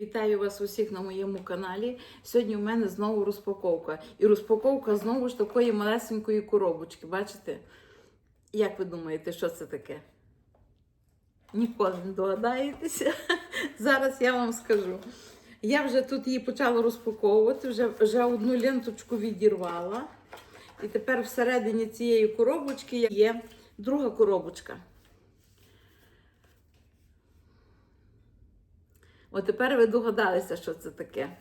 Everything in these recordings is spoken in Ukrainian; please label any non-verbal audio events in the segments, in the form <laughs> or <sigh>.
Вітаю вас усіх на моєму каналі. Сьогодні у мене знову розпаковка. І розпаковка знову ж такої малесенької коробочки. Бачите? Як ви думаєте, що це таке? Ніколи не догадаєтеся. <laughs> Зараз я вам скажу. Я вже тут її почала розпаковувати, вже, вже одну ленточку відірвала. І тепер всередині цієї коробочки є друга коробочка. От тепер ви догадалися, що це таке.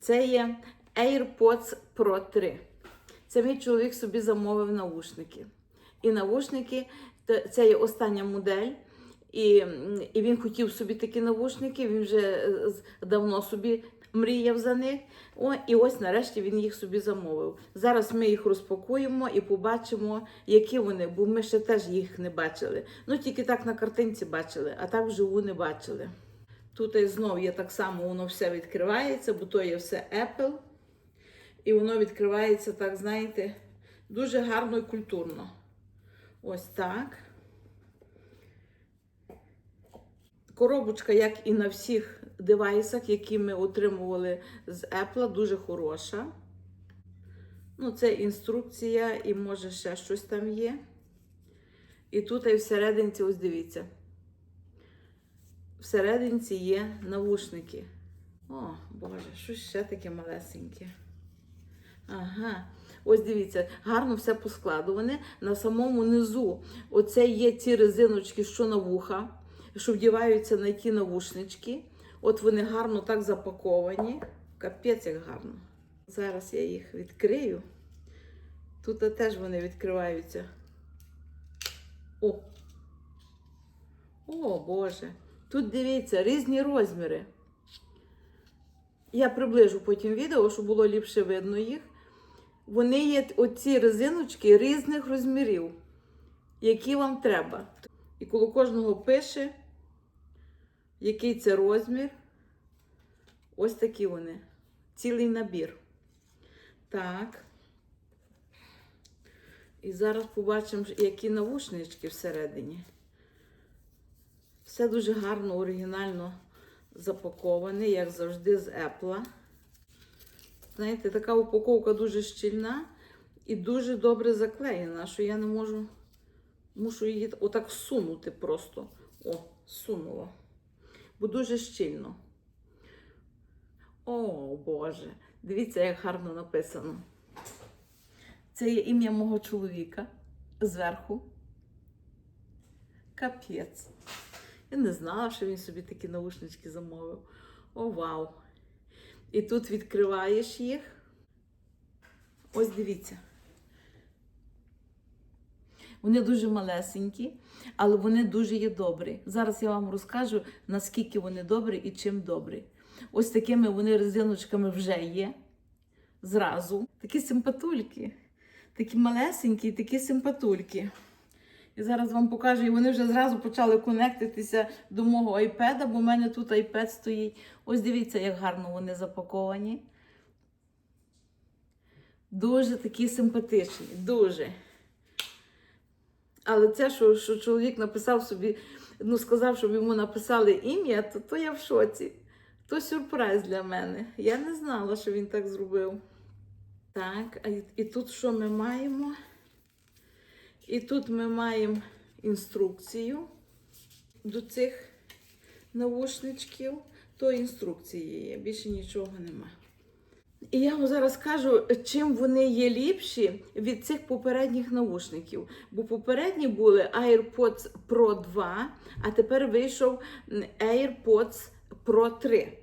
Це є AirPods Pro 3. Це мій чоловік собі замовив наушники. І наушники це є остання модель. І, і він хотів собі такі навушники, він вже е, давно собі мріяв за них. О, і ось нарешті він їх собі замовив. Зараз ми їх розпакуємо і побачимо, які вони, бо ми ще теж їх не бачили. Ну тільки так на картинці бачили, а так вживу не бачили. Тут і знов є так само, воно все відкривається, бо то є все Apple. І воно відкривається, так, знаєте, дуже гарно і культурно. Ось так. Коробочка, як і на всіх девайсах, які ми отримували з Apple, дуже хороша. Ну, це інструкція, і може ще щось там є. І тут і всерединці, ось дивіться. Всерединці є навушники. О, Боже, щось ще таке малесеньке. Ага. Ось дивіться, гарно все поскладуване. На самому низу оце є ці резиночки, що на вуха, що вдіваються на ті навушнички. От вони гарно так запаковані. Капець як гарно. Зараз я їх відкрию. Тут теж вони відкриваються. О! О, Боже! Тут дивіться, різні розміри. Я приближу потім відео, щоб було ліпше видно їх. Вони є оці резиночки різних розмірів, які вам треба. І коло кожного пише, який це розмір. Ось такі вони. Цілий набір. Так. І зараз побачимо, які навушнички всередині. Все дуже гарно, оригінально запаковане, як завжди, з Apple. Знаєте, така упаковка дуже щільна і дуже добре заклеєна, що я не можу, мушу її отак сунути просто. О, сунула. Бо дуже щільно. О, Боже, дивіться, як гарно написано. Це є ім'я мого чоловіка зверху. Капець. Я не знала, що він собі такі наушнички замовив. О, вау! І тут відкриваєш їх. Ось дивіться. Вони дуже малесенькі, але вони дуже є добрі. Зараз я вам розкажу, наскільки вони добрі і чим добрі. Ось такими вони резиночками вже є. Зразу. Такі симпатульки. Такі малесенькі, такі симпатульки. І зараз вам покажу, і вони вже зразу почали конектитися до мого айпеда, бо в мене тут айпед стоїть. Ось дивіться, як гарно вони запаковані. Дуже такі симпатичні, дуже. Але це, що, що чоловік написав собі, ну сказав, щоб йому написали ім'я, то, то я в шоці. То сюрприз для мене. Я не знала, що він так зробив. Так, і, і тут що ми маємо? І тут ми маємо інструкцію до цих навушничків. То інструкції є, більше нічого нема. І я вам зараз скажу, чим вони є ліпші від цих попередніх навушників. Бо попередні були AirPods Pro 2, а тепер вийшов AirPods Pro 3.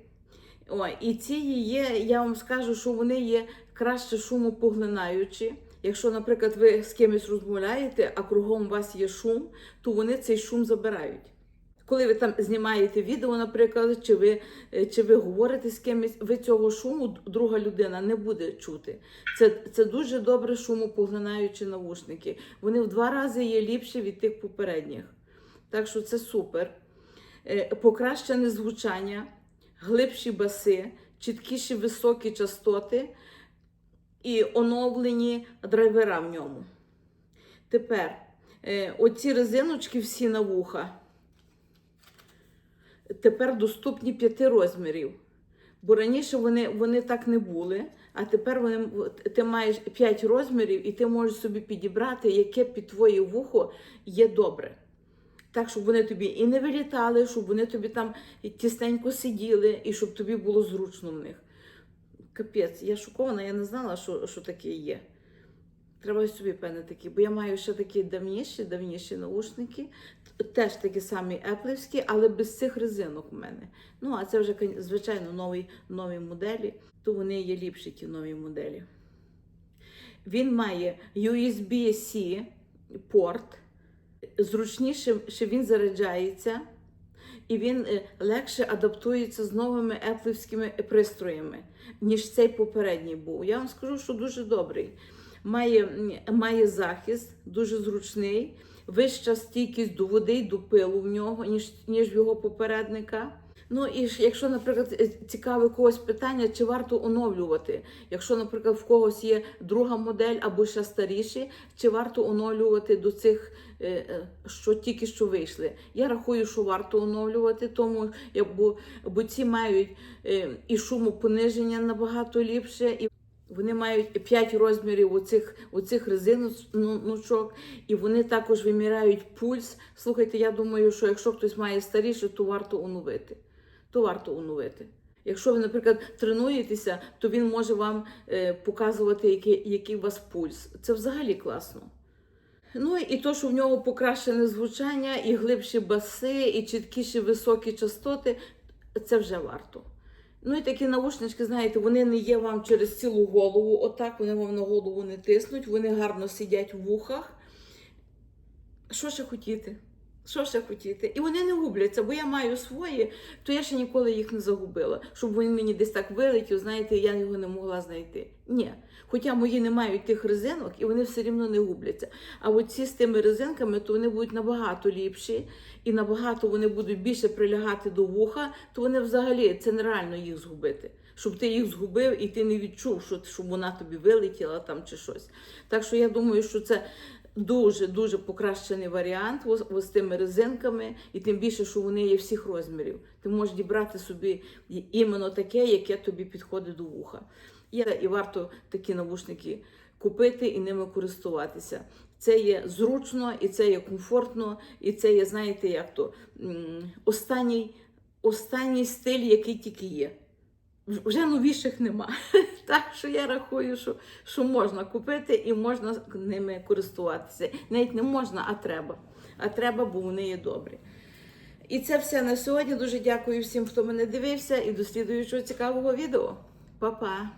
О, і ці є, я вам скажу, що вони є краще шумопоглинаючі. Якщо, наприклад, ви з кимось розмовляєте, а кругом у вас є шум, то вони цей шум забирають. Коли ви там знімаєте відео, наприклад, чи ви, е, чи ви говорите з кимось, ви цього шуму друга людина не буде чути. Це, це дуже добре шумопоглинаючі навушники. Вони в два рази є ліпші від тих попередніх. Так що це супер. Е, Покращене звучання, глибші баси, чіткіші високі частоти і оновлені драйвера в ньому. Тепер е, оці резиночки всі на вуха. Тепер доступні п'яти розмірів. Бо раніше вони, вони так не були, а тепер вони, ти маєш 5 розмірів, і ти можеш собі підібрати, яке під твоє вухо є добре. Так, щоб вони тобі і не вилітали, щоб вони тобі там тісненько сиділи, і щоб тобі було зручно в них. Капець, я шокована, я не знала, що, що таке є. Треба собі певне такі, бо я маю ще такі давніші, давніші наушники, теж такі самі еплівські, але без цих резинок у мене. Ну, а це вже, звичайно, нові, нові моделі, то вони є ліпші, ті нові моделі. Він має USB-C порт, зручніше, що він заряджається, і він е, легше адаптується з новими еплівськими пристроями, ніж цей попередній був. Я вам скажу, що дуже добрий. Має, має захист, дуже зручний, вища стійкість до води й до пилу в нього, ніж, ніж в його попередника. Ну і якщо, наприклад, е, цікаве когось питання, чи варто оновлювати, якщо, наприклад, в когось є друга модель або ще старіші, чи варто оновлювати до цих, е, е, що тільки що вийшли. Я рахую, що варто оновлювати, тому бо, бо ці мають і шумопониження набагато ліпше, і вони мають 5 розмірів оцих, оцих резиночок, і вони також виміряють пульс. Слухайте, я думаю, що якщо хтось має старіше, то варто оновити. То варто оновити. Якщо ви, наприклад, тренуєтеся, то він може вам е, показувати, який, який у вас пульс. Це взагалі класно. Ну і то, що в нього покращене звучання, і глибші баси, і чіткіші високі частоти, це вже варто. Ну і такі наушнички, знаєте, вони не є вам через цілу голову, отак вони вам на голову не тиснуть, вони гарно сидять в вухах. Що ще хотіти? Що ще хотіти? І вони не губляться, бо я маю свої, то я ще ніколи їх не загубила, щоб він мені десь так вилетів, знаєте, я його не могла знайти. Ні. Хоча мої не мають тих резинок, і вони все рівно не губляться. А от ці з тими резинками, то вони будуть набагато ліпші, і набагато вони будуть більше прилягати до вуха, то вони взагалі це нереально їх згубити. Щоб ти їх згубив і ти не відчув, що, щоб вона тобі вилетіла там чи щось. Так що я думаю, що це дуже дуже покращений варіант ось, ось тими резинками, і тим більше, що вони є всіх розмірів. Ти можеш дібрати собі іменно таке, яке тобі підходить до вуха. І, і варто такі навушники купити і ними користуватися. Це є зручно, і це є комфортно, і це є, знаєте, як то останній, останній стиль, який тільки є. Вже новіших нема. <laughs> Так що я рахую, що, що можна купити і можна ними користуватися. Навіть не можна, а треба. А треба, бо вони є добрі. І це все на сьогодні. Дуже дякую всім, хто мене дивився, і до слідуючого цікавого відео. Па-па!